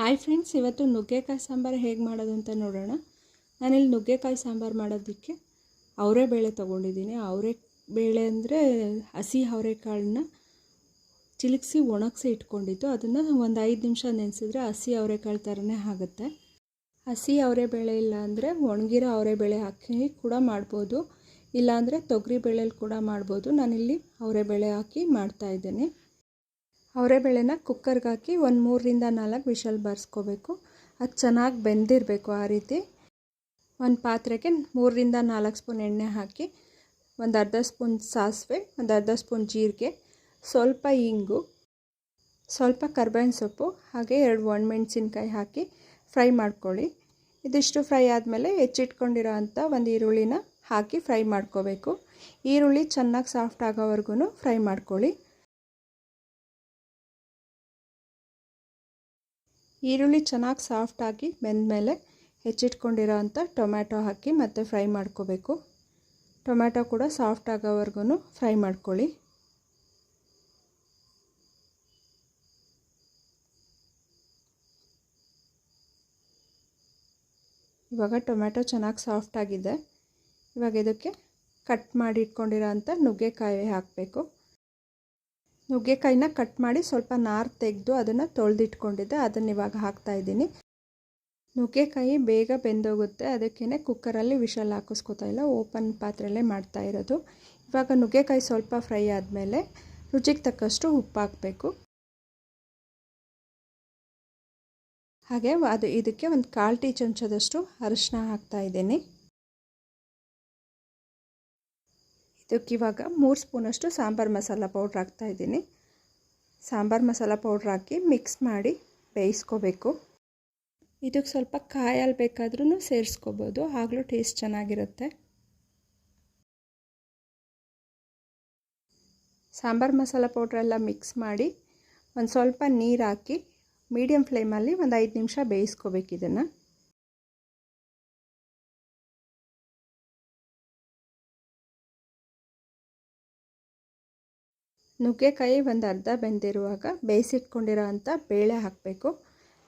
Hi friends ಇವತ್ತು ನುಗ್ಗೆಕಾಯಿ ಸಾಂಬಾರು ಹೇಗೆ ಮಾಡೋದು ಅಂತ ನೋಡೋಣ. ನಾನಿಲ್ಲಿ ನುಗ್ಗೆಕಾಯಿ ಸಾಂಬಾರು ಮಾಡೋದಕ್ಕೆ ಅವರೇ ಬೇಳೆ ತೊಗೊಂಡಿದ್ದೀನಿ. ಅವರೇ ಬೇಳೆ ಅಂದರೆ ಹಸಿ ಅವರೆಕಾಳನ್ನ ಚಿಲುಕಿಸಿ ಒಣಗಿಸಿ ಇಟ್ಕೊಂಡಿದ್ದು. ಅದನ್ನು ಒಂದು ಐದು ನಿಮಿಷ ನೆನೆಸಿದ್ರೆ ಹಸಿ ಅವರೆಕಾಳು ಥರನೇ ಆಗುತ್ತೆ. ಹಸಿ ಅವರೆಬೇಳೆ ಇಲ್ಲ ಅಂದರೆ ಒಣಗಿರೋ ಅವರೆಬೇಳೆ ಹಾಕಿ ಕೂಡ ಮಾಡ್ಬೋದು. ಇಲ್ಲಾಂದರೆ ತೊಗರಿ ಬೇಳೆಲಿ ಕೂಡ ಮಾಡ್ಬೋದು. ನಾನಿಲ್ಲಿ ಅವರೆಬೇಳೆ ಹಾಕಿ ಮಾಡ್ತಾಯಿದ್ದೇನೆ ಅವರೆಬೇಳೆನ ಕುಕ್ಕರ್ಗೆ ಹಾಕಿ ಒಂದು ಮೂರರಿಂದ ನಾಲ್ಕು ವಿಶಲ್ ಬಾರಿಸ್ಕೋಬೇಕು. ಅದು ಚೆನ್ನಾಗಿ ಬೆಂದಿರಬೇಕು ಆ ರೀತಿ. ಒಂದು ಪಾತ್ರೆಗೆ ಮೂರರಿಂದ ನಾಲ್ಕು ಸ್ಪೂನ್ ಎಣ್ಣೆ ಹಾಕಿ ಒಂದು ಅರ್ಧ ಸ್ಪೂನ್ ಸಾಸಿವೆ, ಒಂದು ಅರ್ಧ ಸ್ಪೂನ್ ಜೀರಿಗೆ, ಸ್ವಲ್ಪ ಇಂಗು, ಸ್ವಲ್ಪ ಕರ್ಬೇವಿನ ಸೊಪ್ಪು, ಹಾಗೆ ಎರಡು ಒಣಮೆಣ್ಸಿನ್ಕಾಯಿ ಹಾಕಿ ಫ್ರೈ ಮಾಡ್ಕೊಳ್ಳಿ. ಇದಿಷ್ಟು ಫ್ರೈ ಆದಮೇಲೆ ಹೆಚ್ಚಿಟ್ಕೊಂಡಿರೋ ಅಂಥ ಒಂದು ಈರುಳ್ಳಿನ ಹಾಕಿ ಫ್ರೈ ಮಾಡ್ಕೋಬೇಕು. ಈರುಳ್ಳಿ ಚೆನ್ನಾಗಿ ಸಾಫ್ಟ್ ಆಗೋವರೆಗೂ ಫ್ರೈ ಮಾಡ್ಕೊಳ್ಳಿ. ಈರುಳ್ಳಿ ಚೆನ್ನಾಗಿ ಸಾಫ್ಟಾಗಿ ಬೆಂದಮೇಲೆ ಹೆಚ್ಚಿಟ್ಕೊಂಡಿರೋ ಅಂಥ ಟೊಮ್ಯಾಟೊ ಹಾಕಿ ಮತ್ತೆ ಫ್ರೈ ಮಾಡ್ಕೋಬೇಕು. ಟೊಮ್ಯಾಟೊ ಕೂಡ ಸಾಫ್ಟ್ ಆಗೋವರೆಗೂ ಫ್ರೈ ಮಾಡ್ಕೊಳ್ಳಿ. ಇವಾಗ ಟೊಮ್ಯಾಟೊ ಚೆನ್ನಾಗಿ ಸಾಫ್ಟ್ ಆಗಿದೆ. ಇವಾಗ ಇದಕ್ಕೆ ಕಟ್ ಮಾಡಿ ಇಟ್ಕೊಂಡಿರೋ ಅಂಥ ನುಗ್ಗೆಕಾಯಿ ಹಾಕಬೇಕು. ನುಗ್ಗೆಕಾಯಿನ ಕಟ್ ಮಾಡಿ ಸ್ವಲ್ಪ ನಾರು ತೆಗೆದು ಅದನ್ನು ತೊಳೆದಿಟ್ಕೊಂಡಿದ್ದೆ, ಅದನ್ನು ಇವಾಗ ಹಾಕ್ತಾಯಿದ್ದೀನಿ ನುಗ್ಗೆಕಾಯಿ ಬೇಗ ಬೆಂದೋಗುತ್ತೆ ಅದಕ್ಕೇ ಕುಕ್ಕರಲ್ಲಿ ವಿಷಲ್ ಹಾಕಿಸ್ಕೊತಾ ಇಲ್ಲ, ಓಪನ್ ಪಾತ್ರೆಯಲ್ಲೇ ಮಾಡ್ತಾ ಇರೋದು. ಇವಾಗ ನುಗ್ಗೆಕಾಯಿ ಸ್ವಲ್ಪ ಫ್ರೈ ಆದಮೇಲೆ ರುಚಿಗೆ ತಕ್ಕಷ್ಟು ಉಪ್ಪು ಹಾಕಬೇಕು. ಹಾಗೆ ಅದು ಇದಕ್ಕೆ ಒಂದು ಕಾಲು ಟೀ ಚಮಚದಷ್ಟು ಅರಿಶಿನ ಹಾಕ್ತಾ ಇದ್ದೀನಿ. ಇದಕ್ಕೆ ಇವಾಗ ಮೂರು ಸ್ಪೂನಷ್ಟು ಸಾಂಬಾರು ಮಸಾಲ ಪೌಡ್ರ್ ಹಾಕ್ತಾಯಿದ್ದೀನಿ ಸಾಂಬಾರು ಮಸಾಲ ಪೌಡ್ರ್ ಹಾಕಿ ಮಿಕ್ಸ್ ಮಾಡಿ ಬೇಯಿಸ್ಕೋಬೇಕು. ಇದಕ್ಕೆ ಸ್ವಲ್ಪ ಕಾಯಲ್ಲಿ ಬೇಕಾದ್ರೂ ಸೇರಿಸ್ಕೋಬೋದು. ಆಗಲೂ ಟೇಸ್ಟ್ ಚೆನ್ನಾಗಿರುತ್ತೆ. ಸಾಂಬಾರು ಮಸಾಲ ಪೌಡ್ರೆಲ್ಲ ಮಿಕ್ಸ್ ಮಾಡಿ ಒಂದು ಸ್ವಲ್ಪ ನೀರು ಹಾಕಿ ಮೀಡಿಯಮ್ ಫ್ಲೇಮಲ್ಲಿ ಒಂದು ಐದು ನಿಮಿಷ ಬೇಯಿಸ್ಕೋಬೇಕು ಇದನ್ನು. ನುಗ್ಗೆಕಾಯಿ ಒಂದು ಅರ್ಧ ಬೆಂದಿರುವಾಗ ಬೇಯಿಸಿಟ್ಕೊಂಡಿರೋ ಅಂಥ ಬೇಳೆ ಹಾಕಬೇಕು.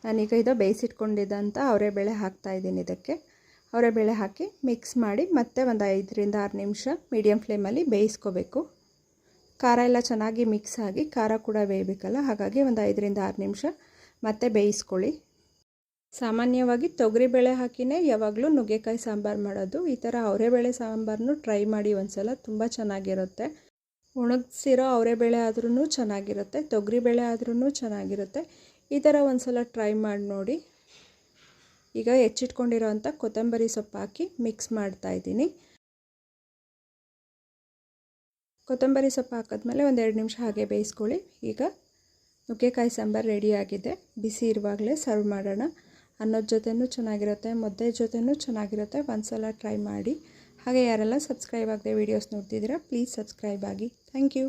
ನಾನೀಗ ಇದು ಬೇಯಿಸಿಟ್ಕೊಂಡಿದ್ದಂಥ ಅವರೆಬೇಳೆ ಹಾಕ್ತಾಯಿದ್ದೀನಿ ಇದಕ್ಕೆ. ಅವರೆಬೇಳೆ ಹಾಕಿ ಮಿಕ್ಸ್ ಮಾಡಿ ಮತ್ತೆ ಒಂದು ಐದರಿಂದ ಆರು ನಿಮಿಷ ಮೀಡಿಯಮ್ ಫ್ಲೇಮಲ್ಲಿ ಬೇಯಿಸ್ಕೋಬೇಕು. ಖಾರ ಎಲ್ಲ ಚೆನ್ನಾಗಿ ಮಿಕ್ಸ್ ಆಗಿ ಖಾರ ಕೂಡ ಬೇಯಬೇಕಲ್ಲ, ಹಾಗಾಗಿ ಒಂದು ಐದರಿಂದ ಆರು ನಿಮಿಷ ಮತ್ತೆ ಬೇಯಿಸ್ಕೊಳ್ಳಿ. ಸಾಮಾನ್ಯವಾಗಿ ತೊಗರಿಬೇಳೆ ಹಾಕಿನೇ ಯಾವಾಗಲೂ ನುಗ್ಗೆಕಾಯಿ ಸಾಂಬಾರು ಮಾಡೋದು. ಈ ಥರ ಅವರೆಬೇಳೆ ಸಾಂಬಾರನ್ನು ಟ್ರೈ ಮಾಡಿ ಒಂದು ಸಲ ತುಂಬ ಚೆನ್ನಾಗಿರುತ್ತೆ. ಒಣಗಿಸಿರೋ ಅವರೆಬೇಳೆ ಆದ್ರೂ ಚೆನ್ನಾಗಿರುತ್ತೆ ತೊಗರಿಬೇಳೆ ಆದ್ರೂ ಚೆನ್ನಾಗಿರುತ್ತೆ. ಈ ಥರ ಒಂದು ಸಲ ಟ್ರೈ ಮಾಡಿ ನೋಡಿ. ಈಗ ಹೆಚ್ಚಿಟ್ಕೊಂಡಿರೋ ಅಂಥ ಕೊತ್ತಂಬರಿ ಸೊಪ್ಪು ಹಾಕಿ ಮಿಕ್ಸ್ ಮಾಡ್ತಾಯಿದ್ದೀನಿ ಕೊತ್ತಂಬರಿ ಸೊಪ್ಪು ಹಾಕಿದ್ಮೇಲೆ ಒಂದೆರಡು ನಿಮಿಷ ಹಾಗೆ ಬೇಯಿಸ್ಕೊಳ್ಳಿ. ಈಗ ನುಗ್ಗೆಕಾಯಿ ಸಾಂಬಾರು ರೆಡಿಯಾಗಿದೆ ಬಿಸಿ ಇರುವಾಗಲೇ ಸರ್ವ್ ಮಾಡೋಣ. ಅನ್ನದ ಜೊತೆಯೂ ಚೆನ್ನಾಗಿರುತ್ತೆ, ಮುದ್ದೆ ಜೊತೆಯೂ ಚೆನ್ನಾಗಿರುತ್ತೆ. ಒಂದು ಸಲ ಟ್ರೈ ಮಾಡಿ. ಹಾಗೆ ಯಾರೆಲ್ಲ ಸಬ್ಸ್ಕ್ರೈಬ್ ಆಗದೆ ವೀಡಿಯೋಸ್ ನೋಡ್ತಿದ್ದೀರಾ ಪ್ಲೀಸ್ ಸಬ್ಸ್ಕ್ರೈಬ್ ಆಗಿ. Thank you